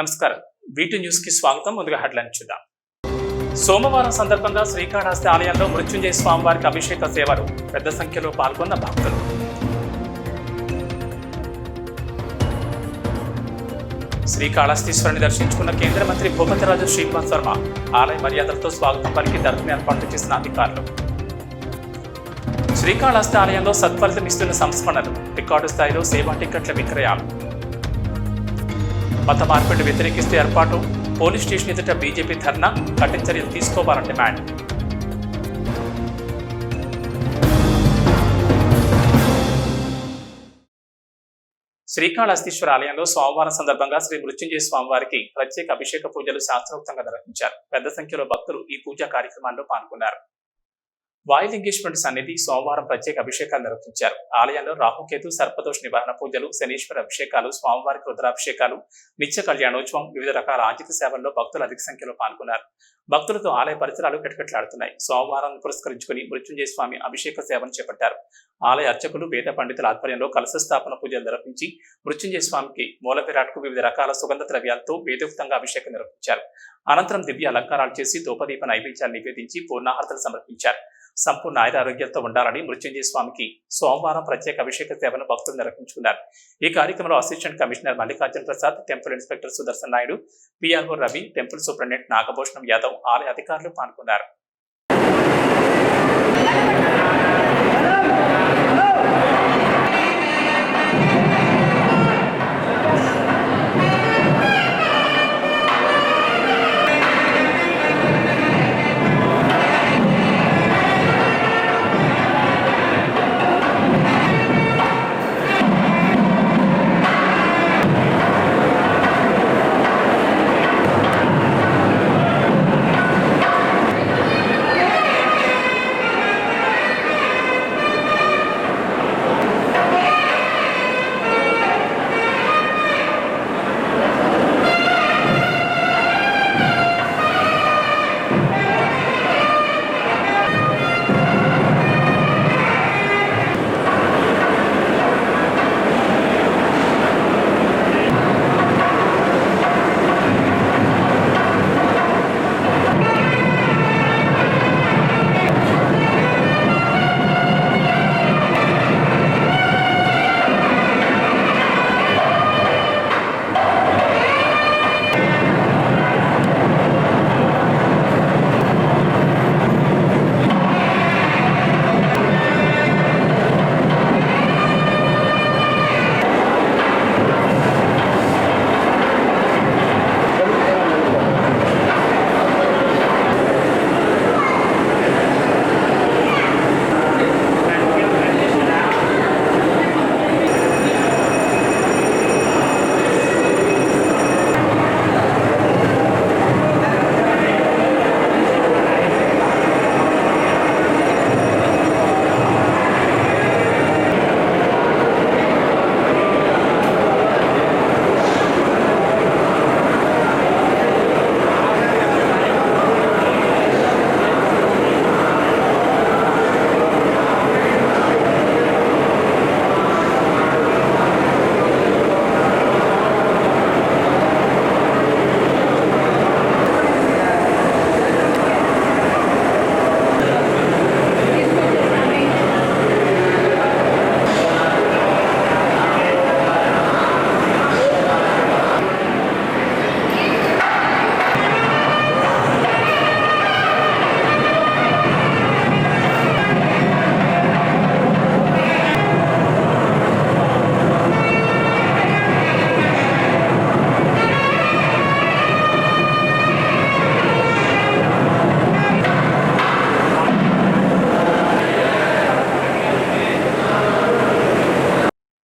నమస్కారం. వీటి న్యూస్కి స్వాగతం. ముందుగా హెడ్లైన్ చూద్దాం. సోమవారం సందర్భంగా శ్రీకాళహస్తి ఆలయంలో మృత్యుంజయ స్వామివారికి అభిషేక సేవలు పెద్ద సంఖ్యలో పాల్గొన్న భక్తులు. శ్రీకాళహస్తీశ్వరుని దర్శించుకున్న కేంద్ర మంత్రి భూపతిరాజు శ్రీనివాస్ శర్మ ఆలయ మర్యాదలతో స్వాగతం పలికి దర్శనం ఏర్పాటు చేసిన అధికారులు. శ్రీకాళహస్తి ఆలయంలో సత్ఫలితం ఇస్తున్న సంస్మరణలు రికార్డు స్థాయిలో సేవా టిక్కెట్ల విక్రయాలు. మత మార్పిడి వ్యతిరేకిస్తే ఏర్పాటు. పోలీస్ స్టేషన్ ఎదుట బీజేపీ ధర్నా. కఠిన చర్యలు తీసుకోవాలని డిమాండ్. శ్రీకాళహస్తీశ్వర ఆలయంలో సోమవారం సందర్భంగా శ్రీ మృత్యుంజయ స్వామివారికి ప్రత్యేక అభిషేక పూజలు శాస్త్రోక్తంగా నిర్వహించారు. పెద్ద సంఖ్యలో భక్తులు ఈ పూజా కార్యక్రమాల్లో పాల్గొన్నారు. వాయులింగేశ్వరుడి సన్నిధి సోమవారం ప్రత్యేక అభిషేకాలు నిర్వహించారు. ఆలయంలో రాహుకేతు సర్పదోష నివారణ పూజలు శనీశ్వర అభిషేకాలు స్వామివారికి రుద్రాభిషేకాలు నిత్య కళ్యాణోత్సవం వివిధ రకాల ఆర్థిక సేవల్లో భక్తులు అధిక సంఖ్యలో పాల్గొన్నారు. భక్తులతో ఆలయ పరిసరాలు కిటకిటలాడుతున్నాయి. సోమవారం పురస్కరించుకుని మృత్యుంజయ స్వామి అభిషేక సేవను చేపట్టారు. ఆలయ అర్చకులు వేద పండితుల ఆధ్వర్యంలో కలశ స్థాపన పూజలు నిర్వహించి మృత్యుంజయ స్వామికి మూల విరాట్కు వివిధ రకాల సుగంధ ద్రవ్యాలతో వేదోక్తంగా అభిషేకం నిర్వహించారు. అనంతరం దివ్య అలంకారాలు చేసి దూపదీప నైవేద్యాలు నివేదించి పూర్ణాహారతలు సమర్పించారు. సంపూర్ణ ఆయుర ఆరోగ్యంతో ఉండాలని మృత్యుంజయ స్వామికి సోమవారం ప్రత్యేక అభిషేక సేవను భక్తులు నిర్వహించుకున్నారు. ఈ కార్యక్రమంలో assistant commissioner Mallikarjuna Prasad temple inspector Sudarshan Naidu PRO Ravi temple superintendent Nagabhushanam Yadav ఆలయ అధికారులు పాల్గొన్నారు.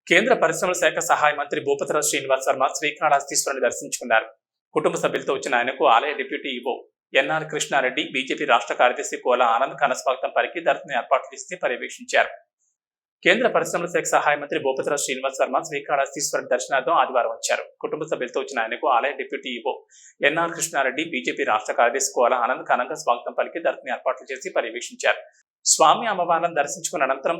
కేంద్ర పరిశ్రమల శాఖ సహాయ మంత్రి భూపతిరావు శ్రీనివాస్ శర్మ శ్రీకాళహస్తీశ్వరుని దర్శించుకున్నారు. కుటుంబ సభ్యులతో వచ్చిన ఆయనకు ఆలయ deputy EO N R Krishna Reddy BJP రాష్ట్ర కార్యదర్శి కోల ఆనంద్ కనస్వాగతం పలికి దర్శన ఏర్పాట్లు చేసి పర్యవేక్షించారు. కేంద్ర పరిశ్రమల శాఖ సహాయ మంత్రి భూపతిరావు శ్రీనివాస్ శర్మ శ్రీకాళహస్తీశ్వరుని దర్శనార్థం ఆదివారం వచ్చారు. కుటుంబ సభ్యులతో వచ్చిన ఆయనకు ఆలయ deputy EO N R Krishna Reddy BJP రాష్ట్ర కార్యదర్శి కోల ఆనంద్ ఘనంగా స్వాగతం పలికి దర్శన ఏర్పాట్లు చేసి పర్యవేక్షించారు. స్వామి అమ్మవార్లను దర్శించుకున్న అనంతరం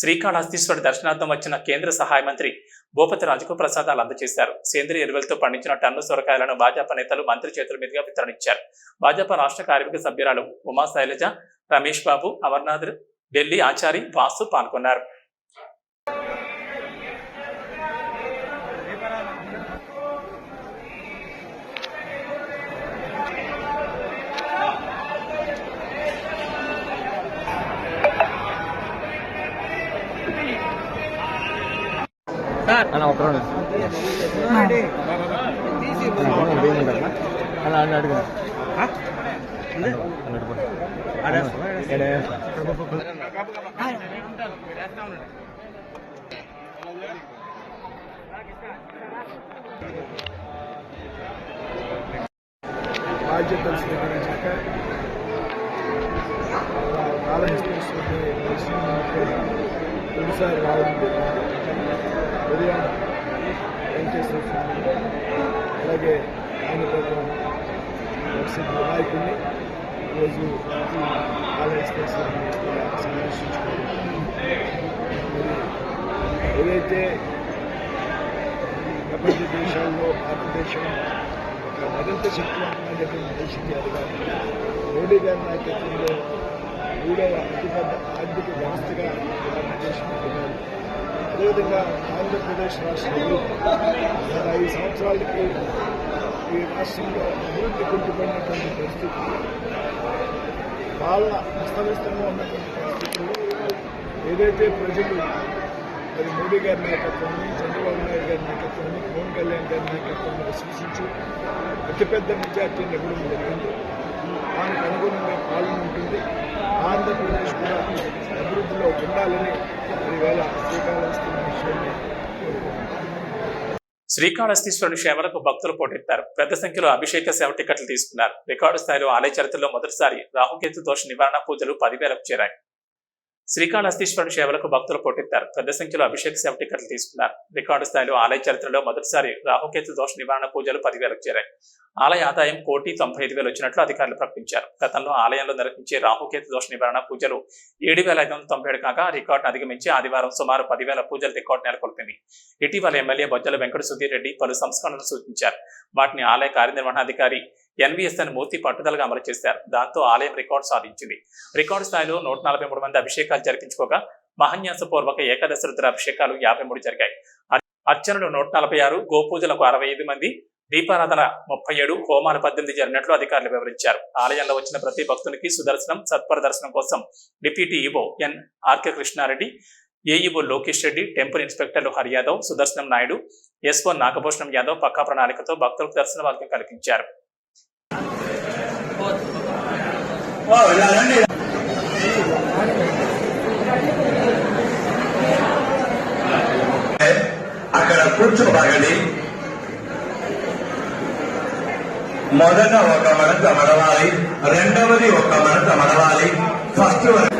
శ్రీకాళహస్తీశ్వర దర్శనార్థం వచ్చిన కేంద్ర సహాయ మంత్రి భూపతి రాజుకు ప్రసాదాలు అందజేశారు. సేంద్రియ ఎరువులతో పండించిన టన్ను సొరకాయలను భాజపా నేతలు మంత్రి చేతుల మీదుగా వితరణించారు భాజపా రాష్ట్ర కార్మిక సభ్యురాలు ఉమా శైలజ రమేష్ బాబు అమర్నాథ్ ఢిల్లీ ఆచారి వాసు పాల్గొన్నారు. అన్న ఒక రౌండ్ అలా అన్న అడుగు బాధ్యతలు స్వీకరించాక ప్రారంభిస్తున్నటువంటి తొలిసారి రావడం జరిగింది. ఉదయం వెంకటేశ్వర స్వామి అలాగే ఆయన ప్రకారం ప్రసిద్ధ వినాయకుడిని ఈరోజు ఆలయ స్పేస్ని సందర్శించుకోవడం ఏదైతే ప్రపంచ దేశాల్లో భారతదేశం ఒక మరింత శక్తివంతమైనటువంటి దేశం ఎదగాలి మోడీ గారి నాయకత్వంలో మూడవ అతిపెద్ద ఆర్థిక వ్యవస్థగా అదేవిధంగా ఆంధ్రప్రదేశ్ రాష్ట్రంలో గత ఐదు సంవత్సరాలకి ఈ రాష్ట్రంలో అభివృద్ధి కుంటుపడినటువంటి పరిస్థితి పాలన అస్తవ్యస్తంగా ఉన్నటువంటి పరిస్థితుల్లో ఏదైతే ప్రజలు మరి మోడీ గారి నాయకత్వాన్ని చంద్రబాబు నాయుడు గారి నాయకత్వాన్ని పవన్ కళ్యాణ్ గారి నాయకత్వాన్ని విశ్వసించి అతిపెద్ద మెజార్టీ ఇవ్వడం జరిగింది. దానికి అనుగుణంగా పాలన ఉంటుంది. ఆంధ్రప్రదేశ్ కూడా అభివృద్ధిలో ఉండాలని మరి శ్రీకాళహస్తి విషయాన్ని శ్రీకాళహస్తీశ్వరుని సేవలకు భక్తులు పోటెత్తారు. పెద్ద సంఖ్యలో అభిషేక సేవ టికెట్లు తీసుకున్నారు. రికార్డు స్థాయిలో ఆలయ చరిత్రలో మొదటిసారి రాహుకేతు దోష నివారణ పూజలు పదివేలకు చేరాయి. శ్రీకాళహస్తీశ్వరుని సేవలకు భక్తులు పోటెత్తారు. పెద్ద సంఖ్యలో అభిషేక సేవ టికెట్లు తీసుకున్నారు. రికార్డు స్థాయిలో ఆలయ చరిత్రలో మొదటిసారి రాహుకేతు దోష నివారణ పూజలు పదివేలకు చేరాయి. ఆలయ ఆదాయం కోటి తొంభై ఐదు వేలు వచ్చినట్లు అధికారులు ప్రకటించారు. గతంలో ఆలయంలో నిర్వహించే రాహుకేతు దోష నివారణ పూజలు ఏడు వేల ఐదు వందల తొంభై ఏడు కాగా రికార్డును అధిగమించి ఆదివారం సుమారు పదివేల పూజల రికార్డు నెలకొల్పింది. ఇటీవల ఎమ్మెల్యే బొజ్జల వెంకట సుధీర్ రెడ్డి పలు సంస్కరణలు సూచించారు. వాటిని ఆలయ కార్యనిర్వహణాధికారి ఎన్వీఎస్ఎన్ మూర్తి పట్టుదలగా అమలు చేశారు. దాంతో ఆలయం రికార్డు సాధించింది. రికార్డు స్థాయిలో నూట నలభై మూడు మంది అభిషేకాలు జరిపించుకోగా మహన్యాసపూర్వక ఏకాదశ రుద్ర అభిషేకాలు యాభై మూడు జరిగాయి. అర్చనలు నూట నలభై ఆరు గోపూజలకు అరవై ఐదు మంది దీపారాధన ముప్పై ఏడు హోమాలు పద్దెనిమిది జరిగినట్లు అధికారులు వివరించారు. ఆలయంలో వచ్చిన ప్రతి భక్తునికి సుదర్శనం సత్పర దర్శనం కోసం deputy EO N R K Krishna Reddy AEO Lokesh Reddy temple ఇన్స్పెక్టర్లు Hari Yadav Sudarshanam Naidu SO Nagabhushanam Yadav పక్కా ప్రణాళికతో భక్తులకు దర్శన భాగ్యం కల్పించారు అక్కడ కూర్చోబాగండి మొదట ఒక మడత మడవాలి రెండవది ఒక మడత మడవాలి ఫస్ట్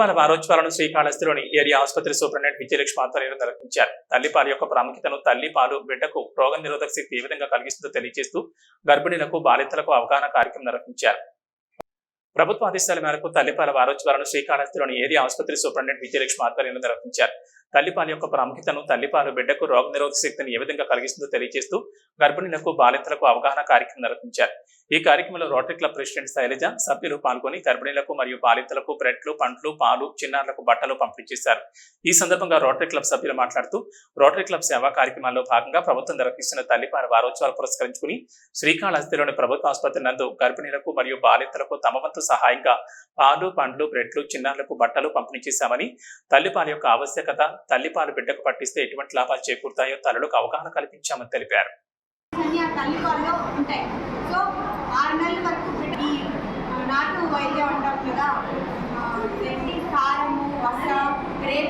తల్లిపాల వారోత్సవాలను శ్రీకాళహస్తిలోని ఏరియా ఆసుపత్రి సూపరింటెండెంట్ విజయలక్ష్మి ఆధ్వర్యంలో నిర్వహించారు. తల్లిపాల యొక్క ప్రాముఖ్యతను తల్లిపాలు బిడ్డకు రోగ నిరోధక శక్తి ఏ విధంగా కలిగిస్తుందో తెలియజేస్తూ గర్భిణీలకు బాలింతలకు అవగాహన కార్యక్రమం నిర్వహించారు. ప్రభుత్వ ఆదేశాల మేరకు తల్లిపాల వారోత్సవాలను శ్రీకాళహస్తిలోని ఏరియా ఆసుపత్రి సూపరింటెండెంట్ విజయలక్ష్మి ఆధ్వర్యంలో నిర్వహించారు. తల్లిపాల యొక్క ప్రాముఖ్యతను తల్లిపాలు బిడ్డకు రోగ నిరోధక శక్తిని ఏ విధంగా కలిగిస్తుందో తెలియజేస్తూ గర్భిణీలకు బాలింతలకు అవగాహన కార్యక్రమం నిర్వహించారు. ఈ కార్యక్రమంలో రోటరీ క్లబ్ ప్రెసిడెంట్ శైలజ సభ్యులు పాల్గొని గర్భిణీలకు మరియు బాలింతలకు బ్రెడ్లు పండ్లు పాలు చిన్నారులకు బట్టలు పంపిణీ చేశారు ఈ సందర్భంగా రోటరీ క్లబ్ సభ్యులు మాట్లాడుతూ రోటరీ క్లబ్ సేవా కార్యక్రమాల్లో భాగంగా ప్రభుత్వం నిర్వహిస్తున్న తల్లిపాల వారోత్సవాలు పురస్కరించుకుని శ్రీకాళహస్తిలోని ప్రభుత్వ ఆసుపత్రి నందు గర్భిణీలకు మరియు బాలింతలకు తమ వంతు సహాయంగా పాలు పండ్లు బ్రెడ్లు చిన్నారులకు బట్టలు పంపిణీ చేశామని తల్లిపాల యొక్క ఆవశ్యకత తల్లిపాలు బిడ్డకు పట్టిస్తే ఎటువంటి లాభాలు చేకూరుతాయో తల్లులకు అవగాహన కల్పించామని తెలిపారు అన్ని ఆ తల్లి పాలలో ఉంటాయి సో ఆరు నెలల వరకు బిడ్డ ఈ నాటు వైద్యం అంటాం కదా ఆ, ఏంటి కారము వస గ్రేప్ వాటర్ ఇలాంటి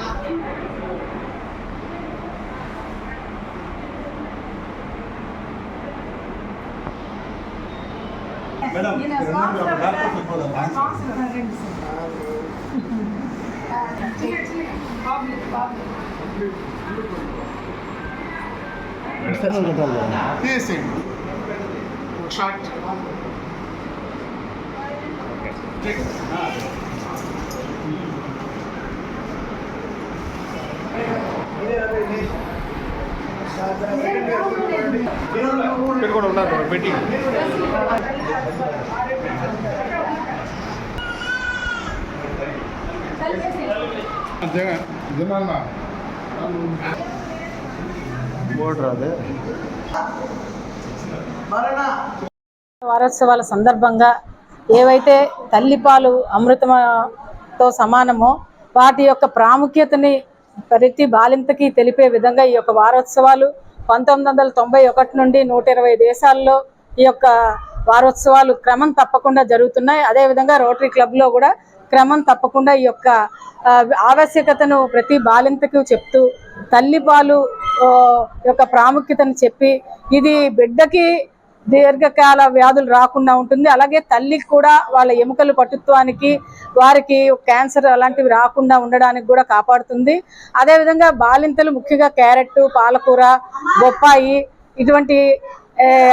అమ్మ తీసేయండి ఒక షార్ట్ కూడా ఉన్నారు పెట్టి వారోత్సవాల సందర్భంగా ఏవైతే తల్లిపాలు అమృతంతో సమానమో వాటి యొక్క ప్రాముఖ్యతని ప్రతి బాలింతకి తెలిపే విధంగా ఈ యొక్క వారోత్సవాలు పంతొమ్మిది వందల తొంభై ఒకటి నుండి నూట ఇరవై దేశాల్లో ఈ యొక్క వారోత్సవాలు క్రమం తప్పకుండా జరుగుతున్నాయి. అదేవిధంగా రోటరీ క్లబ్లో కూడా క్రమం తప్పకుండా ఈ యొక్క ఆవశ్యకతను ప్రతి బాలింతకు చెప్తూ తల్లిపాలు యొక్క ప్రాముఖ్యతను చెప్పి ఇది బిడ్డకి దీర్ఘకాల వ్యాధులు రాకుండా ఉంటుంది. అలాగే తల్లికి కూడా వాళ్ళ ఎముకలు పటుత్వానికి వారికి క్యాన్సర్ అలాంటివి రాకుండా ఉండడానికి కూడా కాపాడుతుంది. అదేవిధంగా బాలింతలు ముఖ్యంగా క్యారెట్ పాలకూర బొప్పాయి ఇటువంటి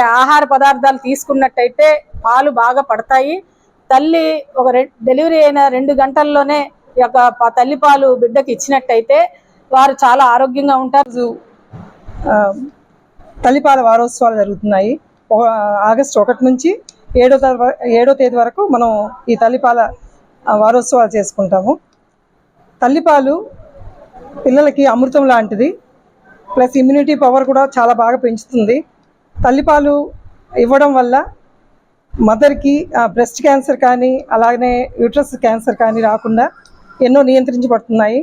ఆహార పదార్థాలు తీసుకున్నట్టయితే పాలు బాగా పడతాయి. తల్లి ఒక రె- డెలివరీ అయిన రెండు గంటల్లోనే ఈ యొక్క తల్లిపాలు బిడ్డకి ఇచ్చినట్టయితే వారు చాలా ఆరోగ్యంగా ఉంటారు. తల్లిపాల వారోత్సవాలు జరుగుతున్నాయి. ఆగస్టు ఒకటి నుంచి ఏడో తర ఏడో తేదీ వరకు మనం ఈ తల్లిపాల వారోత్సవాలు చేసుకుంటాము. తల్లిపాలు పిల్లలకి అమృతం లాంటిది ప్లస్ ఇమ్యూనిటీ పవర్ కూడా చాలా బాగా పెంచుతుంది. తల్లిపాలు ఇవ్వడం వల్ల మదర్కి బ్రెస్ట్ క్యాన్సర్ కానీ అలాగనే యూట్రస్ క్యాన్సర్ కానీ రాకుండా ఎన్నో నియంత్రించబడుతున్నాయి.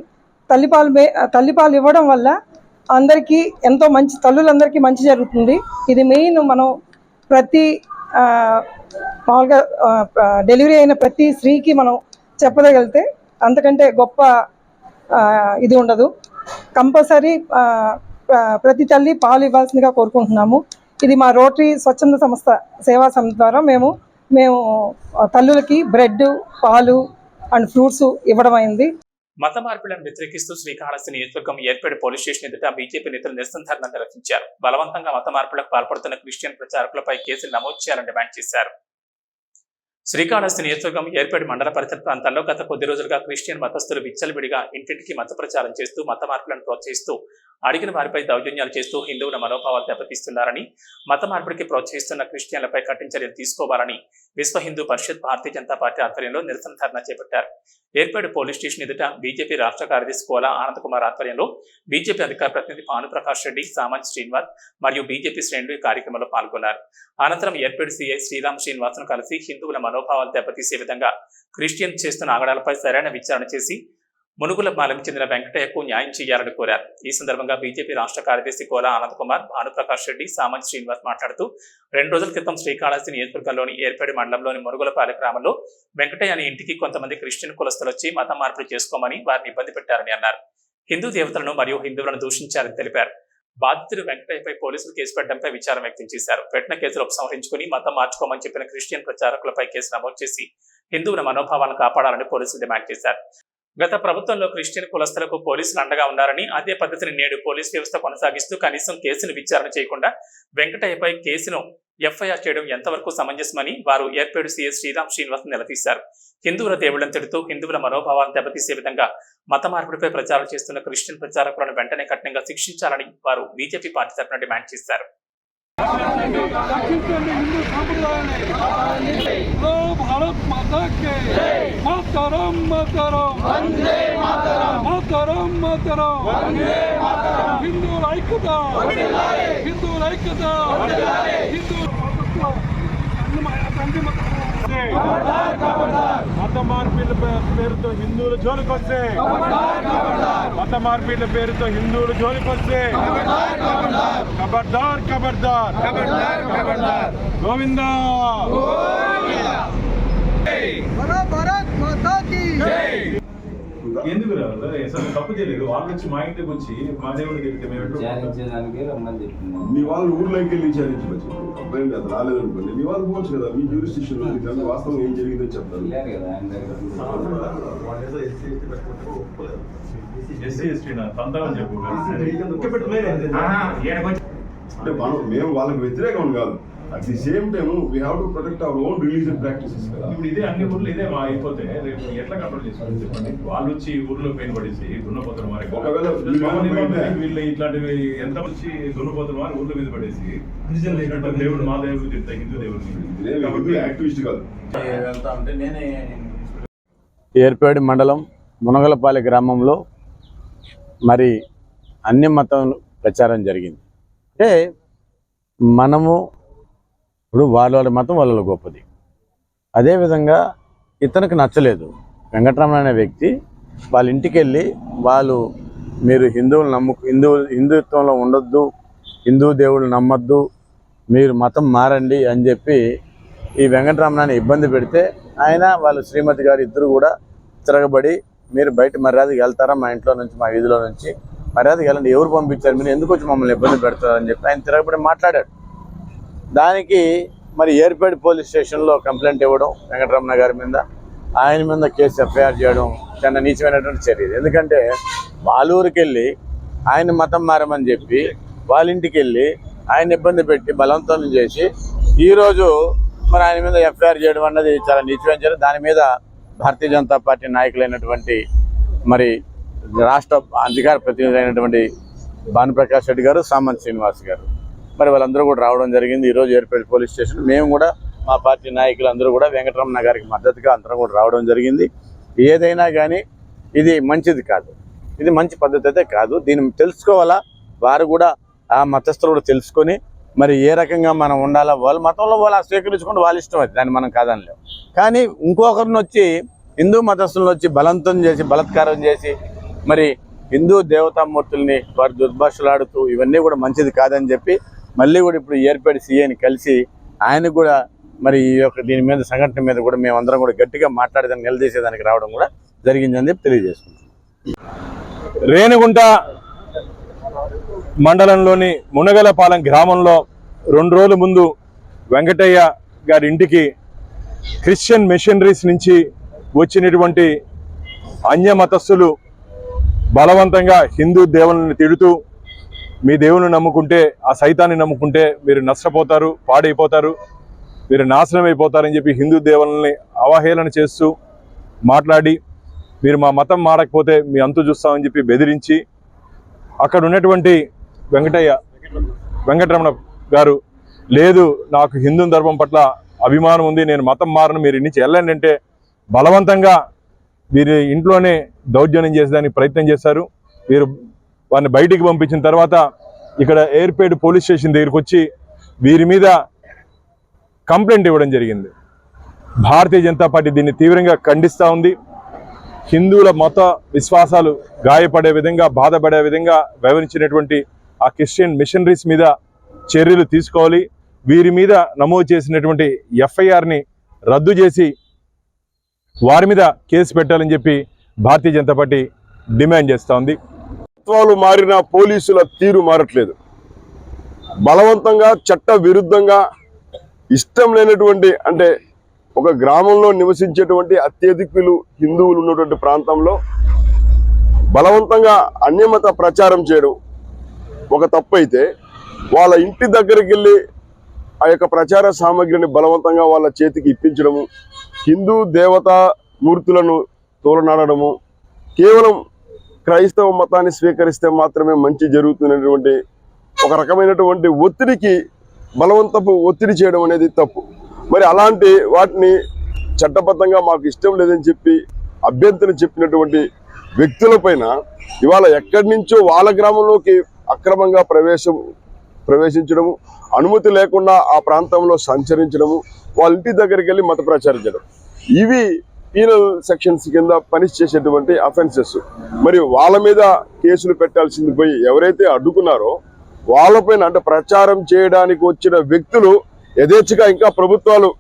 తల్లిపాలు మే తల్లిపాలు ఇవ్వడం వల్ల అందరికీ ఎంతో మంచి తల్లులందరికీ మంచి జరుగుతుంది. ఇది మెయిన్ మనం ప్రతి మామూలుగా డెలివరీ అయిన ప్రతి స్త్రీకి మనం చెప్పదగలితే అంతకంటే గొప్ప ఇది ఉండదు. కంపల్సరీ ప్రతి తల్లి పాలు ఇవ్వాల్సిందిగా కోరుకుంటున్నాము. ఇది మా రోటరీ స్వచ్ఛంద సంస్థ సేవా సంస్థ ద్వారా మేము మేము తల్లులకి బ్రెడ్ పాలు అండ్ ఫ్రూట్స్ ఇవ్వడం అయింది. మత మార్పులను వ్యతిరేకిస్తూ శ్రీకాళహస్తి నియోజకవర్గం ఏర్పేడు పోలీస్ స్టేషన్ ఎదుట బీజేపీ నేతలు నిరసన ధర్నా నిర్వహించారు. బలవంతంగా మత మార్పులకు పాల్పడుతున్న క్రిస్టియన్ ప్రచారకులపై కేసులు నమోదు చేయాలని డిమాండ్ చేశారు. శ్రీకాళహస్తి నియోజకవర్గం ఏర్పేడు మండల పరిసర ప్రాంతాల్లో గత కొద్ది రోజులుగా క్రిస్టియన్ మతస్థులు విచ్చలవిడిగా ఇంటింటికి మత ప్రచారం చేస్తూ మత మార్పులను ప్రోత్సహిస్తూ అడిగిన వారిపై దౌర్జన్యాలు చేస్తూ హిందువుల మనోభావాలు దెబ్బతీస్తున్నారని మత మార్పిడికి ప్రోత్సహిస్తున్న క్రిస్టియన్లపై కఠిన చర్యలు తీసుకోవాలని విశ్వ హిందూ పరిషత్ భారతీయ జనతా పార్టీ ఆధ్వర్యంలో నిరసన ధర్నా చేపట్టారు. ఏర్పేడు పోలీస్ స్టేషన్ ఎదుట బీజేపీ రాష్ట్ర కార్యదర్శి కోలా ఆనంద్ కుమార్ ఆధ్వర్యంలో బీజేపీ అధికార ప్రతినిధి భానుప్రకాష్ రెడ్డి సామాన్ శ్రీనివాస్ మరియు బీజేపీ శ్రేణులు ఈ కార్యక్రమంలో పాల్గొన్నారు. అనంతరం ఏర్పేడు సీఐ శ్రీరామ్ శ్రీనివాస్ను కలిసి హిందువుల మనోభావాలు దెబ్బతీసే విధంగా క్రిస్టియన్ చేస్తున్న ఆగడాలపై సరైన విచారణ చేసి మునుగుల పాలెం చెందిన వెంకటయ్యకు న్యాయం చేయాలని కోరారు. ఈ సందర్భంగా బీజేపీ రాష్ట్ర కార్యదర్శి కోలా ఆనంద్ భానుప్రకాష్ రెడ్డి సామంత్ శ్రీనివాస్ మాట్లాడుతూ రెండు రోజుల క్రితం శ్రీకాళహస్తి నియోజకవర్గంలోని ఏర్పేడు మండలంలోని మురుగులపాలె గ్రామంలో వెంకటయ్య అనే ఇంటికి కొంతమంది క్రిస్టియన్ కులస్తులు వచ్చి మత మార్పులు చేసుకోమని వారిని ఇబ్బంది పెట్టారని అన్నారు. హిందూ దేవతలను మరియు హిందువులను దూషించారని తెలిపారు. బాధితుడు వెంకటయ్యపై పోలీసులు కేసు పెట్టడంపై విచారం వ్యక్తం చేశారు. పెట్టిన కేసులు ఉపసంహరించుకుని మతం మార్చుకోమని చెప్పిన క్రిస్టియన్ ప్రచారకులపై కేసు నమోదు చేసి హిందువుల మనోభావాలను కాపాడాలని పోలీసులు డిమాండ్ చేశారు. గత ప్రభుత్వంలో క్రిస్టియన్ కులస్తులకు పోలీసులు అండగా ఉన్నారని అదే పద్ధతిని నేడు పోలీస్ వ్యవస్థ కొనసాగిస్తూ కనీసం కేసును విచారణ చేయకుండా వెంకటయ్యపై కేసును ఎఫ్ఐఆర్ చేయడం ఎంతవరకు సమంజసమని వారు ఏర్పేడు సీఎస్ శ్రీరామ్ శ్రీనివాస్ నిలదీశారు. హిందువుల దేవుళ్ళను తిడుతూ హిందువుల మనోభావాలను దెబ్బతీసే విధంగా మత మార్పిడిపై ప్రచారం చేస్తున్న క్రిస్టియన్ ప్రచారకులను వెంటనే కఠినంగా శిక్షించాలని వారు బీజేపీ పార్టీ తరఫున డిమాండ్ చేశారు. రక్షించండి హిందూ సాంప్రదాయాన్ని ఓ భారత్ మాతా కే మాతరం మాతరం వందే మాతరం మాతరం మాతరం వందే మాతరం హిందువుల ఐక్యత హిందువుల ఐక్యత హిందూ మత మార్పిడి పేరుతో హిందువుల జోలికి వస్తే. మత మార్పిడి పేరుతో హిందువుల జోలికి వస్తే. ఖబర్దార్ ఖబర్దార్ గోవిందా. ఎందుకు? రాదు అసలు తప్పు చేయలేదు వాళ్ళు వచ్చి మా ఇంటికి వచ్చి మా దేవుడికి వెళ్తే మేము విచారించడానికి రమ్మని చెప్పింది మీ వాళ్ళు ఊర్లోకి వెళ్ళి విచారించవచ్చు కంప్లైంట్ అది రాలేదనుకోండి. మీ వాళ్ళు పోవచ్చు కదా మీ జ్యూరిస్టిక్షన్ వాస్తవం ఏం జరిగిందో చెప్తారు ఎస్సీ ఎస్టీ నా తంతాలని చెప్పు. అంటే మనం మేము వాళ్ళకి వ్యతిరేకం కాదు. At the same time we have to protect our own religion practices కదా. ఇప్పుడు ఇదే అన్ని ఊర్లు ఇదే మా అయిపోతే రేపు ఎట్లా కంట్రోల్ చేసుకోవాలి చెప్పండి? వాళ్ళు వచ్చి ఊర్లో పెయిన్ పడేసి దున్నపోతున్న వారి ఒకవేళ వీళ్ళు ఇట్లాంటివి ఎంత వచ్చి దున్నపోతున్న వారు ఊర్ల మీద పడేసి దేవుడు మా దేవుడు తింటా హిందూ దేవుడిని కాబట్టి యాక్టివిస్ట్ కాదు. వెళ్తా ఉంటే నేనే ఏర్పేడి మండలం మునగలపాలె గ్రామంలో మరి అన్ని మతం ప్రచారం జరిగింది. అంటే మనము ఇప్పుడు వాళ్ళ వాళ్ళ మతం వాళ్ళ గొప్పది. అదేవిధంగా ఇతనికి నచ్చలేదు. వెంకటరమణ అనే వ్యక్తి వాళ్ళ ఇంటికి వెళ్ళి వాళ్ళు మీరు హిందువులు నమ్ము హిందూ హిందుత్వంలో ఉండొద్దు హిందూ దేవుళ్ళు నమ్మొద్దు మీరు మతం మారండి అని చెప్పి ఈ వెంకటరమణని ఇబ్బంది పెడితే ఆయన వాళ్ళ శ్రీమతి గారు ఇద్దరు కూడా తిరగబడి మీరు బయట మర్యాదకి వెళ్తారా మా ఇంట్లో నుంచి మా వీధిలో నుంచి? మర్యాదకి వెళ్ళండి ఎవరు పంపించారు? మీరు ఎందుకు వచ్చి మమ్మల్ని ఇబ్బంది పెడతారని చెప్పి ఆయన తిరగబడి మాట్లాడాడు. దానికి మరి ఏర్పేడు పోలీస్ స్టేషన్లో కంప్లైంట్ ఇవ్వడం వెంకటరమణ గారి మీద ఆయన మీద కేసు ఎఫ్ఐఆర్ చేయడం చాలా నీచమైనటువంటి చర్య. ఎందుకంటే వాళ్ళూరికి వెళ్ళి ఆయన మతం మారమని చెప్పి వాళ్ళ ఇంటికి వెళ్ళి ఆయన ఇబ్బంది పెట్టి బలవంతం చేసి ఈరోజు మరి ఆయన మీద ఎఫ్ఐఆర్ చేయడం అన్నది చాలా నీచమైన చర్య. దాని మీద భారతీయ జనతా పార్టీ నాయకులైనటువంటి మరి రాష్ట్ర అధికార ప్రతినిధి అయినటువంటి భానుప్రకాష్ రెడ్డి గారు సామంత్ శ్రీనివాస్ గారు. మరి వాళ్ళందరూ కూడా రావడం జరిగింది. ఈరోజు ఏర్పల్లి పోలీస్ స్టేషన్. మేము కూడా మా పార్టీ నాయకులు అందరూ కూడా వెంకటరమణ గారికి మద్దతుగా అందరం కూడా రావడం జరిగింది. ఏదైనా కానీ ఇది మంచిది కాదు. ఇది మంచి పద్ధతి అయితే కాదు. దీన్ని తెలుసుకోవాలా? వారు కూడా ఆ మతస్థులు కూడా తెలుసుకొని మరి ఏ రకంగా మనం ఉండాలా? వాళ్ళ మతంలో వాళ్ళు స్వీకరించుకుంటే వాళ్ళ ఇష్టం అది. దాన్ని మనం కాదనలేము కానీ ఇంకొకరిని వచ్చి హిందూ మతస్థులను వచ్చి బలవంతం చేసి బలత్కారం చేసి మరి హిందూ దేవతామూర్తుల్ని వారు దుర్భాషలాడుతూ ఇవన్నీ కూడా మంచిది కాదని చెప్పి మళ్ళీ కూడా ఇప్పుడు ఏర్పాటు సీఏని కలిసి ఆయన కూడా మరి ఈ యొక్క దీని మీద సంఘటన మీద కూడా మేమందరం కూడా గట్టిగా మాట్లాడేదాన్ని నిలదీసేదానికి రావడం కూడా జరిగిందని చెప్పి తెలియజేసుకుంటాం రేణిగుంట మండలంలోని మునగలపాలెం గ్రామంలో రెండు రోజుల ముందు వెంకటయ్య గారి ఇంటికి క్రిస్టియన్ మిషనరీస్ నుంచి వచ్చినటువంటి అన్య మతస్థులు బలవంతంగా హిందూ దేవుళ్ళని తిడుతూ మీ దేవుని నమ్ముకుంటే ఆ సైతాన్ని నమ్ముకుంటే మీరు నష్టపోతారు పాడైపోతారు మీరు నాశనం అయిపోతారని చెప్పి హిందూ దేవుళ్ళని అవహేళన చేస్తూ మాట్లాడి మీరు మా మతం మారకపోతే మీ అంతు చూస్తామని చెప్పి బెదిరించి అక్కడ ఉన్నటువంటి వెంకటయ్య వెంకటరమణ గారు లేదు నాకు హిందూ ధర్మం పట్ల అభిమానం ఉంది నేను మతం మారను మీరు ఇన్ని వెళ్ళండి అంటే బలవంతంగా వీరి ఇంట్లోనే దౌర్జన్యం చేసేదానికి ప్రయత్నం చేశారు. వీరు వారిని బయటికి పంపించిన తర్వాత ఇక్కడ ఎయిర్పేడ్ పోలీస్ స్టేషన్ దగ్గరికి వచ్చి వీరి మీద కంప్లైంట్ ఇవ్వడం జరిగింది. భారతీయ జనతా పార్టీ దీన్ని తీవ్రంగా ఖండిస్తూ ఉంది. హిందువుల మత విశ్వాసాలు గాయపడే విధంగా బాధపడే విధంగా వ్యవహరించినటువంటి ఆ క్రిస్టియన్ మిషనరీస్ మీద చర్యలు తీసుకోవాలి. వీరి మీద నమోదు చేసినటువంటి ఎఫ్ఐఆర్ని రద్దు చేసి వారి మీద కేసు పెట్టాలని చెప్పి భారతీయ జనతా పార్టీ డిమాండ్ చేస్తూ ఉంది. ప్రభుత్వాలు మారిన పోలీసుల తీరు మారట్లేదు. బలవంతంగా చట్ట విరుద్ధంగా ఇష్టం లేనటువంటి అంటే ఒక గ్రామంలో నివసించేటువంటి అత్యధికులు హిందువులు ఉన్నటువంటి ప్రాంతంలో బలవంతంగా అన్యమత ప్రచారం చేయడం ఒక తప్పు అయితే వాళ్ళ ఇంటి దగ్గరికి వెళ్ళి ఆ యొక్క ప్రచార సామాగ్రిని బలవంతంగా వాళ్ళ చేతికి ఇప్పించడము హిందూ దేవతా మూర్తులను తోలనాడము కేవలం క్రైస్తవ మతాన్ని స్వీకరిస్తే మాత్రమే మంచి జరుగుతున్నటువంటి ఒక రకమైనటువంటి ఒత్తిడికి బలవంతపు ఒత్తిడి చేయడం అనేది తప్పు. మరి అలాంటి వాటిని చట్టబద్ధంగా మాకు ఇష్టం లేదని చెప్పి అభ్యంతరం చెప్పినటువంటి వ్యక్తులపైన ఇవాళ ఎక్కడి నుంచో వాళ్ళ గ్రామంలోకి అక్రమంగా ప్రవేశం ప్రవేశించడము అనుమతి లేకుండా ఆ ప్రాంతంలో సంచరించడము వాళ్ళ ఇంటి దగ్గరికి వెళ్ళి మత ప్రచారం చేయడం. ఇవి పీనల్ సెక్షన్స్ కింద పనిచేసేటువంటి అఫెన్సెస్ మరి వాళ్ళ మీద కేసులు పెట్టాల్సింది పోయి ఎవరైతే అడ్డుకున్నారో వాళ్ళపైన అంటే ప్రచారం చేయడానికి వచ్చిన వ్యక్తులు యథేచ్ఛగా ఇంకా ప్రభుత్వాలు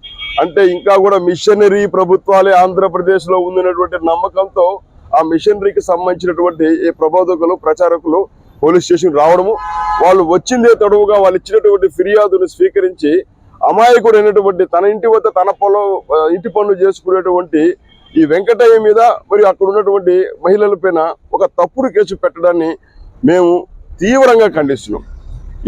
అంటే ఇంకా కూడా మిషనరీ ప్రభుత్వాలే ఆంధ్రప్రదేశ్లో లో నమ్మకంతో ఆ మిషనరీకి సంబంధించినటువంటి ఈ ప్రబోధకులు ప్రచారకులు పోలీస్ స్టేషన్ రావడము వాళ్ళు వచ్చిందే తడువుగా వాళ్ళు ఇచ్చినటువంటి ఫిర్యాదును స్వీకరించి అమాయకుడైనటువంటి తన ఇంటి వద్ద తన పొలం ఇంటి పనులు చేసుకునేటువంటి ఈ వెంకటయ్య మీద మరియు అక్కడ ఉన్నటువంటి మహిళల పైన ఒక తప్పుడు కేసు పెట్టడాన్ని మేము తీవ్రంగా ఖండిస్తున్నాం.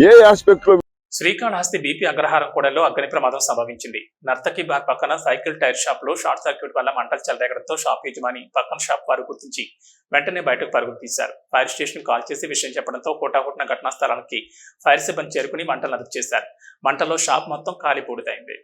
ఏ ఆస్పెక్ట్లో శ్రీకాళహస్తి బీపీ అగ్రహారం కూడలో అగ్ని ప్రమాదం సంభవించింది. నర్తకి బార్ పక్కన సైకిల్ టైర్ షాప్లో షార్ట్ సర్క్యూట్ వల్ల మంటలు చెలరేగడంతో షాప్ యజమాని పక్కన షాప్ వారు గుర్తించి వెంటనే బయటకు పరుగులు తీశారు ఫైర్ స్టేషన్ కాల్ చేసి విషయం చెప్పడంతో కోటాకుట్టిన ఘటనా స్థలానికి ఫైర్ సిబ్బంది చేరుకుని మంటలు అదుపు చేశారు మంటలో షాప్ మొత్తం కాలిపూడిదైంది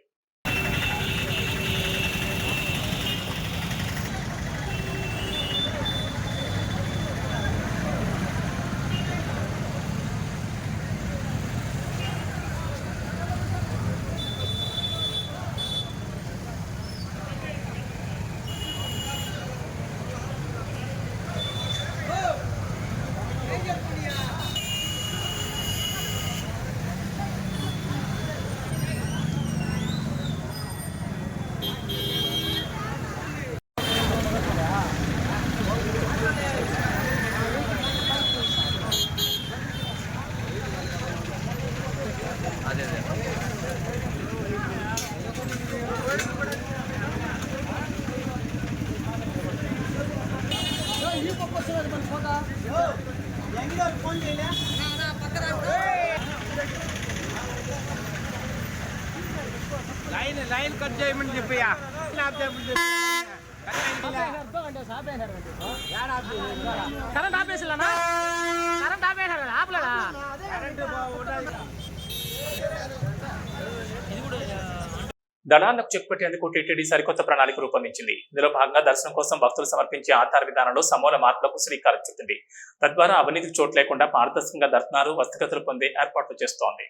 దళాలకు చెక్ పెట్టేందుకు టీటీడీ సరికొత్త ప్రణాళిక రూపొందించింది. ఇందులో భాగంగా దర్శనం కోసం భక్తులు సమర్పించే ఆధార విధానంలో సమూల మార్పులకు శ్రీకారం చుట్టింది. తద్వారా అవినీతికి చోటు లేకుండా పారదర్శకంగా దర్శనాలు వస్తగతులు పొందే ఏర్పాట్లు చేస్తోంది.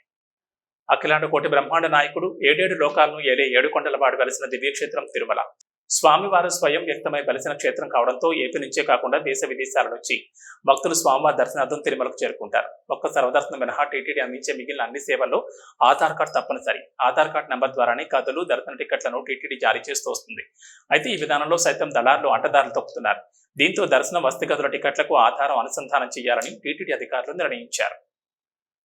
అఖిలాండ కోటి బ్రహ్మాండ నాయకుడు ఏడేడు లోకాలను ఏలే ఏడు కొండల వాడు దివ్యక్షేత్రం తిరుమల. స్వామివారు స్వయం వ్యక్తమై వెలిసిన క్షేత్రం కావడంతో ఏపీ నుంచే కాకుండా దేశ విదేశాల నుంచి భక్తులు స్వామివారి దర్శనార్థం తిరుమలకు చేరుకుంటారు. ఒక్క సర్వదర్శనం మినహా టీటీడీ అందించే మిగిలిన అన్ని సేవల్లో ఆధార్ కార్డు తప్పనిసరి. ఆధార్ కార్డు నెంబర్ ద్వారానే కథలు దర్శన టికెట్లను టీటీడీ జారీ చేస్తూ వస్తుంది. అయితే ఈ విధానంలో సైతం దళారులు అంటదారులు తొక్కుతున్నారు. దీంతో దర్శనం వస్తి గదుల టికెట్లకు ఆధారం అనుసంధానం చేయాలని టీటీడీ అధికారులు నిర్ణయించారు.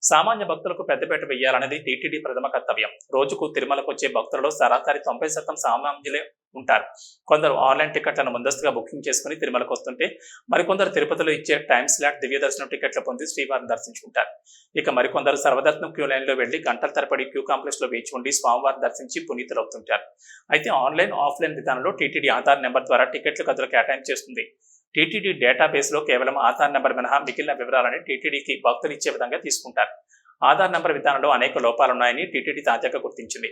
సామాన్య భక్తులకు పెద్దపేట వేయాలనేది టీటీడీ ప్రథమ కర్తవ్యం. రోజుకు తిరుమలకు వచ్చే భక్తులలో సరాసరి తొంభై శాతం సామాన్యులే ఉంటారు. కొందరు ఆన్లైన్ టికెట్లను ముందస్తుగా బుకింగ్ చేసుకుని తిరుమలకు వస్తుంటే మరికొందరు తిరుపతిలో ఇచ్చే టైం స్లాట్ దివ్య దర్శనం టికెట్లు పొంది శ్రీవారిని దర్శించుకుంటారు. ఇక మరికొందరు సర్వదర్శనం క్యూ లైన్లో వెళ్ళి గంటల తరబడి క్యూ కాంప్లెక్స్లో వేచి ఉండి స్వామివారిని దర్శించి పునీతులవుతుంటారు. అయితే ఆన్లైన్ ఆఫ్లైన్ విధానంలో టీటీడీ ఆధార్ నెంబర్ ద్వారా టికెట్లు గదులు కేటాయించేస్తుంది టీటీడీ డేటాబేస్లో కేవలం ఆధార్ నెంబర్ మినహా మిగిలిన వివరాలని టీటీడీకి భక్తులు ఇచ్చే విధంగా తీసుకుంటారు. ఆధార్ నంబర్ విధానంలో అనేక లోపాలున్నాయని టీటీడీ తాజాగా గుర్తించింది.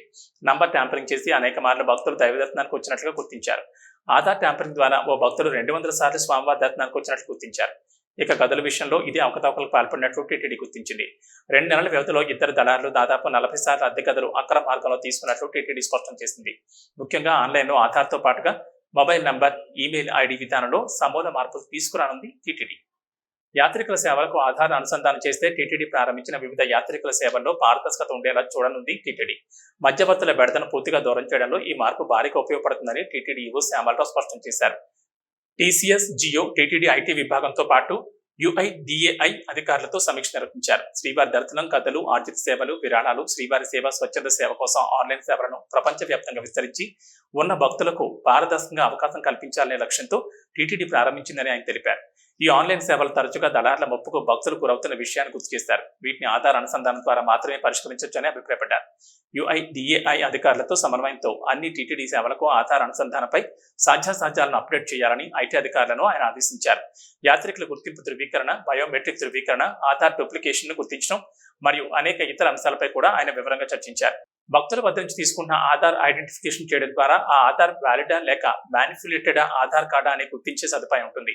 నంబర్ ట్యాంపరింగ్ చేసి అనేక మార్లు భక్తులు దైవ దర్శనానికి వచ్చినట్లుగా గుర్తించారు. ఆధార్ ట్యాంపరింగ్ ద్వారా ఓ భక్తులు రెండు వందల సార్లు స్వామివారి దర్శనానికి వచ్చినట్లు గుర్తించారు. ఇక గదుల విషయంలో ఇది అవకతవకలకు పాల్పడినట్లు టీటీడీ గుర్తించింది. రెండు నెలల వ్యవధిలో ఇద్దరు దళారులు దాదాపు నలభై సార్లు అద్దె గదులు అక్రమ మార్గంలో తీసుకున్నట్లు టీటీడీ స్పష్టం చేసింది. ముఖ్యంగా ఆన్లైన్లో ఆధార్తో పాటుగా మొబైల్ నంబర్ ఈమెయిల్ ఐడి విధానంలో సమూల మార్పులు తీసుకురానుంది టీటీడీ. యాత్రికుల సేవలకు ఆధార్ అనుసంధానం చేస్తే టీటీడీ ప్రారంభించిన వివిధ యాత్రికుల సేవల్లో పారదర్శకత ఉండేలా చూడనుంది టీటీడీ. మధ్యవర్తుల బెడతను పూర్తిగా దూరం చేయడంలో ఈ మార్పు భారీగా ఉపయోగపడుతుందని టీటీడీ ఈవో శ్యామలరావు స్పష్టం చేశారు. టీసీఎస్ జియో టీటీడీ ఐటీ విభాగంతో పాటు యుఐడిఏఐ అధికారులతో సమీక్ష నిర్వహించారు. శ్రీవారి దర్శనం కథలు ఆర్థిక సేవలు విరాళాలు శ్రీవారి సేవ స్వచ్ఛంద సేవ కోసం ఆన్లైన్ సేవలను ప్రపంచవ్యాప్తంగా విస్తరించి ఉన్న భక్తులకు పారదర్శకంగా అవకాశం కల్పించాలనే లక్ష్యంతో టీటీడీ ప్రారంభించిందని ఆయన తెలిపారు. ఈ ఆన్లైన్ సేవలు తరచుగా దళారుల ముప్పుకు భక్తులు గురవుతున్న విషయాన్ని గుర్తు చేశారు. వీటిని ఆధార్ అనుసంధానం ద్వారా మాత్రమే పరిష్కరించవచ్చని అభిప్రాయపడ్డారు. యుఐడిఏఐ అధికారులతో సమన్వయంతో అన్ని టీటీడీ సేవలకు ఆధార్ అనుసంధానంపై సాధ్యాసాధ్యాలను అప్డేట్ చేయాలని ఐటీ అధికారులను ఆయన ఆదేశించారు. యాత్రికుల గుర్తింపు ధృవీకరణ బయోమెట్రిక్ ధృవీకరణ ఆధార్ డూప్లికేషన్ను గుర్తించడం మరియు అనేక ఇతర అంశాలపై కూడా ఆయన వివరంగా చర్చించారు. భక్తుల వద్ద నుంచి తీసుకున్న ఆధార్ ఐడెంటిఫికేషన్ చేయడం ద్వారా ఆ ఆధార్ వ్యాలిడా లేక మ్యానిఫ్యులేటెడ్ ఆధార్ కార్డా అని గుర్తించే సదుపాయం ఉంటుంది.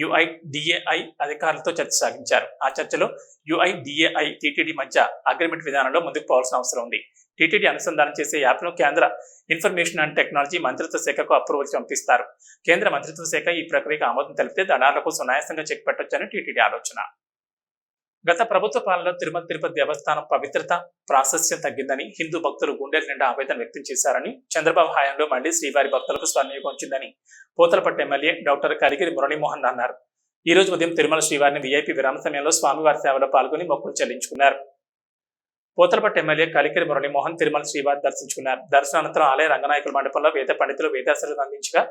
యుఐడిఏఐ అధికారులతో చర్చ సాగించారు. ఆ చర్చలో యుఐడిఏఐ టీటీడీ మధ్య అగ్రిమెంట్ విధానంలో ముందుకు పోవాల్సిన అవసరం ఉంది. టీటీడీ అనుసంధానం చేసే యాప్ను కేంద్ర ఇన్ఫర్మేషన్ అండ్ టెక్నాలజీ మంత్రిత్వ శాఖకు అప్రూవల్ పంపిస్తారు. కేంద్ర మంత్రిత్వ శాఖ ఈ ప్రక్రియకు ఆమోదం తెలిపితే దళారులకు సునాయాసంగా చెక్ పెట్టొచ్చని టీటీడీ ఆలోచన. గత ప్రభుత్వ పాలనలో తిరుమల తిరుపతి దేవస్థానం పవిత్రత ప్రాశస్యం తగ్గిందని హిందూ భక్తులు గుండెల నిండా ఆవేదన వ్యక్తం చేశారని చంద్రబాబు హయాంలో మళ్ళీ శ్రీవారి భక్తులకు స్వర్ణయుగం వచ్చిందని పోతలపట్టు ఎమ్మెల్యే డాక్టర్ కరిగిరి మురళీమోహన్ అన్నారు. ఈ రోజు ఉదయం తిరుమల శ్రీవారిని వీఐపీ విరామ సమయంలో స్వామివారి సేవలో పాల్గొని మొక్కులు చెల్లించుకున్నారు. పోతలపట్టు ఎమ్మెల్యే కలికిరి మురళీమోహన్ తిరుమల శ్రీవారి దర్శించుకున్నారు. దర్శనానంతరం ఆలయ రంగనాయకుల మండపంలో వేద పండితులు వేదాశ్రలు అందించగా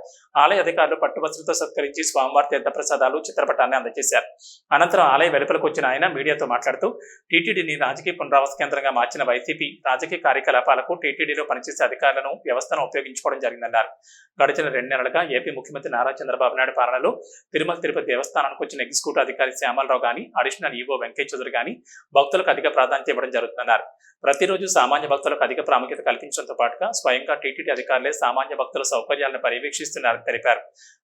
ఆలయ అధికారులు పట్టువస్త్రంతో సత్కరించి స్వామివారి తీర్థప్రసాదాలు చిత్రపటాన్ని అందజేశారు. అనంతరం ఆలయ వెలుపలకు వచ్చిన ఆయన మీడియాతో మాట్లాడుతూ టీటీడీని రాజకీయ పునరావాస కేంద్రంగా మార్చిన వైసీపీ రాజకీయ కార్యకలాపాలకు టీటీడీలో పనిచేసే అధికారులను వ్యవస్థను ఉపయోగించుకోవడం జరిగిందన్నారు. గడిచిన రెండు నెలలుగా ఏపీ ముఖ్యమంత్రి నారా చంద్రబాబు నాయుడు పాలనలో తిరుమల తిరుపతి దేవస్థానానికి వచ్చిన ఎగ్జిక్యూటివ్ అధికారి శ్యామలరావు గాని అడిషనల్ ఈవో వెంకయ్య చౌదరి గాని భక్తులకు అధిక ప్రాధాన్యత ఇవ్వడం అన్నారు. ప్రతిరోజు సామాన్య భక్తులకు అధిక ప్రాముఖ్యత కల్పించడంతో పాటుగా స్వయంగా టీటీడీ అధికారులే సామాన్య భక్తుల సౌకర్యాలను పర్యవేక్షిస్తున్నారని తెలిపారు.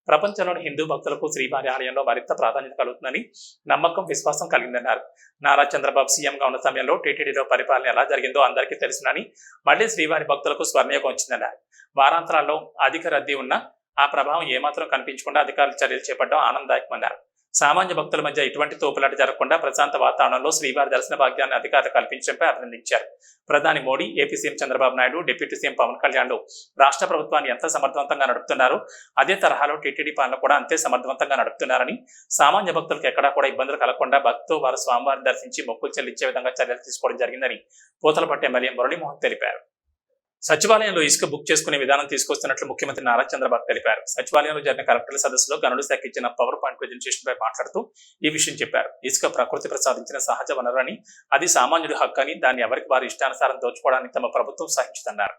ప్రపంచంలోని హిందూ భక్తులకు శ్రీవారి ఆలయంలో మరింత ప్రాధాన్యత కలుగుతుందని నమ్మకం విశ్వాసం కలిగిందన్నారు. నారా చంద్రబాబు సీఎంగా ఉన్న సమయంలో టీటీడీలో పరిపాలన ఎలా జరిగిందో అందరికీ తెలుసునని మళ్ళీ శ్రీవారి భక్తులకు స్వర్ణయోగం వచ్చిందన్నారు. వారాంతరాల్లో అధిక రద్దీ ఉన్న ఆ ప్రభావం ఏమాత్రం కనిపించకుండా అధికారులు చర్యలు చేపట్టడం ఆనందదాయకమన్నారు. సామాన్య భక్తుల మధ్య ఎటువంటి తోపులాట జరగకుండా ప్రశాంత వాతావరణంలో శ్రీవారి దర్శన భాగ్యాన్ని అధికారులు కల్పించడంపై అభినందించారు. ప్రధాని Modi AP CM Chandrababu Naidu deputy CM Pawan కళ్యాణ్లు రాష్ట్ర ప్రభుత్వాన్ని ఎంత సమర్థవంతంగా నడుపుతున్నారో అదే తరహాలో టీటీడీ పాలన కూడా అంతే సమర్థవంతంగా నడుపుతున్నారని సామాన్య భక్తులకు ఎక్కడా కూడా ఇబ్బందులు కలగకుండా భక్తులు వారు స్వామివారిని దర్శించి మొక్కులు చెల్లించే విధంగా చర్యలు తీసుకోవడం జరిగిందని పూతలపట్టి ఎమ్మెల్యే మురళీమోహన్ తెలిపారు. సచివాలయంలో ఇసుక బుక్ చేసుకునే విధానం తీసుకొస్తున్నట్లు ముఖ్యమంత్రి నారా చంద్రబాబు తెలిపారు. సచివాలయంలో జరిగిన కలెక్టర్ల సదస్సులో గనుల శాఖ ఇచ్చిన పవర్ పాయింట్ ప్రజెంటేషన్ పై మాట్లాడుతూ ఈ విషయం చెప్పారు. ఇసుక ప్రకృతి ప్రసాదించిన సహజ వనరు అని అది సామాన్యుడి హక్కు అని దాన్ని ఎవరికి వారి ఇష్టానుసారం దోచుకోవడానికి తమ ప్రభుత్వం సహించుతున్నారు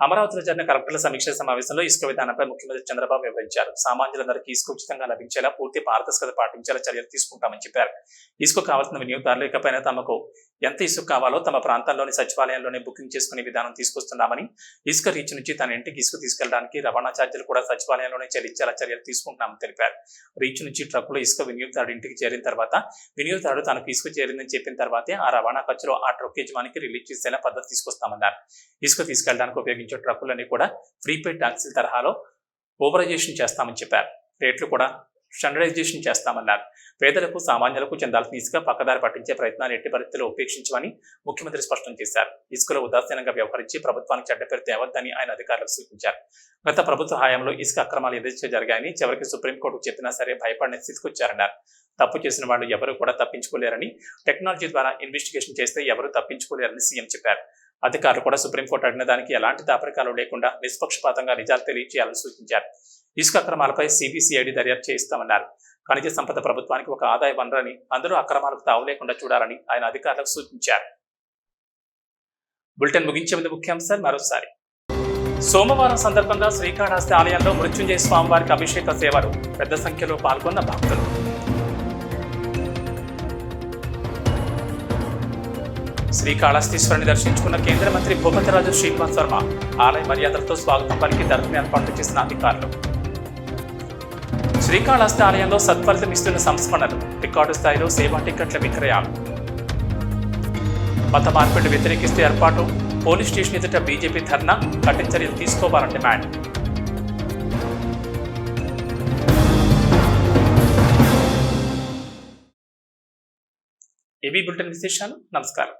అమరావతిలో జరిగిన కలెక్టర్ల సమీక్ష సమావేశంలో ఇసుక విధానంపై ముఖ్యమంత్రి చంద్రబాబు వివరించారు. సామాన్యులందరికీ ఇసుక ఉచితంగా లభించేలా పూర్తి పారదర్శకత పాటించేలా చర్యలు తీసుకుంటామని చెప్పారు. ఇసుక కావాల్సిన వినియోగదారులు ఇకపైన తమకు ఎంత ఇసుక కావాలో తమ ప్రాంతాల్లోని సచివాలయంలోనే బుకింగ్ చేసుకునే విధానం తీసుకొస్తున్నామని ఇసుక రీచ్ నుంచి తన ఇంటికి ఇసుక తీసుకెళ్ళడానికి రవాణా ఛార్జీలు కూడా సచివాలయంలోనే చెల్లించేలా చర్యలు తీసుకుంటున్నామని తెలిపారు. రీచ్ నుంచి ట్రక్కులో ఇసుక వినియోగదారుడు ఇంటికి చేరిన తర్వాత వినియోగదారుడు తనకు ఇసుక చేరిందని చెప్పిన తర్వాతే ఆ రవాణా ఖర్చులో ఆ ట్రక్ యజమానికి రిలీజ్ చేసేలా పద్ధతి తీసుకొస్తామన్నారు. ఇసుక తీసుకెళ్ళడానికి ఉపయోగించే ట్రక్కులన్నీ కూడా ప్రీపెయిడ్ ట్యాక్సీల తరహాలో ఓవరైజేషన్ చేస్తామని చెప్పారు. రేట్లు కూడా స్టాండర్డైజేషన్ చేస్తామన్నారు. పేదలకు సామాన్యులకు చెందాల్సిన ఇసుక పక్కదారి పట్టించే ప్రయత్నాలు ఎట్టి పరిస్థితుల్లో ఉపేక్షించమని ముఖ్యమంత్రి స్పష్టం చేశారు. ఇసుకలో ఉదాసీనంగా వ్యవహరించి ప్రభుత్వానికి చెడ్డ పేరు తేవద్దని ఆయన అధికారులకు సూచించారు. గత ప్రభుత్వ హయాంలో ఇసుక అక్రమాలు ఎదుర్చే జరిగాయని చివరికి సుప్రీంకోర్టుకు చెప్పినా సరే భయపడిన స్థితికి వచ్చారన్నారు తప్పు చేసిన వాళ్ళు ఎవరూ కూడా తప్పించుకోలేరని టెక్నాలజీ ద్వారా ఇన్వెస్టిగేషన్ చేస్తే ఎవరూ తప్పించుకోలేరని సీఎం చెప్పారు. అధికారులు కూడా సుప్రీంకోర్టు అడిగిన దానికి ఎలాంటి దాపరికాలు లేకుండా నిష్పక్షపాతంగా నిజాలు తెలియజేయాలని సూచించారు. ఇసుక అక్రమాలపై సిబిసిఐడి దర్యాప్తు చేయిస్తామన్నారు. ఖనిజ సంపద ప్రభుత్వానికి ఒక ఆదాయ వనరని అందులో అక్రమాలకు తావు లేకుండా చూడాలని ఆయన అధికారులకు సూచించారు. బులెటిన్ ముగించే ముందు ముఖ్యాంశాలు మరోసారి. సోమవారం సందర్భంగా శ్రీకాళహస్తి ఆలయంలో మృత్యుంజయ స్వామివారికి అభిషేక సేవలు పెద్ద సంఖ్యలో పాల్గొన్న భక్తులు. శ్రీకాళహస్తీశ్వరుని దర్శించుకున్న కేంద్ర మంత్రి భూపతిరాజు శ్రీకాంత్ శర్మ ఆలయ మర్యాదలతో స్వాగతం పలికి దర్శనం ఏర్పాట్లు చేసిన అధికారులు. శ్రీకాళహస్తి ఆలయంలో సత్ఫలితం ఇస్తున్న సంస్మరణలు రికార్డు స్థాయిలో సేవా టికెట్ల విక్రయాలు. మత మార్పిడి వ్యతిరేకిస్తే ఏర్పాటు పోలీస్ స్టేషన్ ఎదుట బీజేపీ ధర్నా కఠిన చర్యలు తీసుకోవాలని డిమాండ్. ఏబీ బులెటిన్ విశేషాలు నమస్కారం.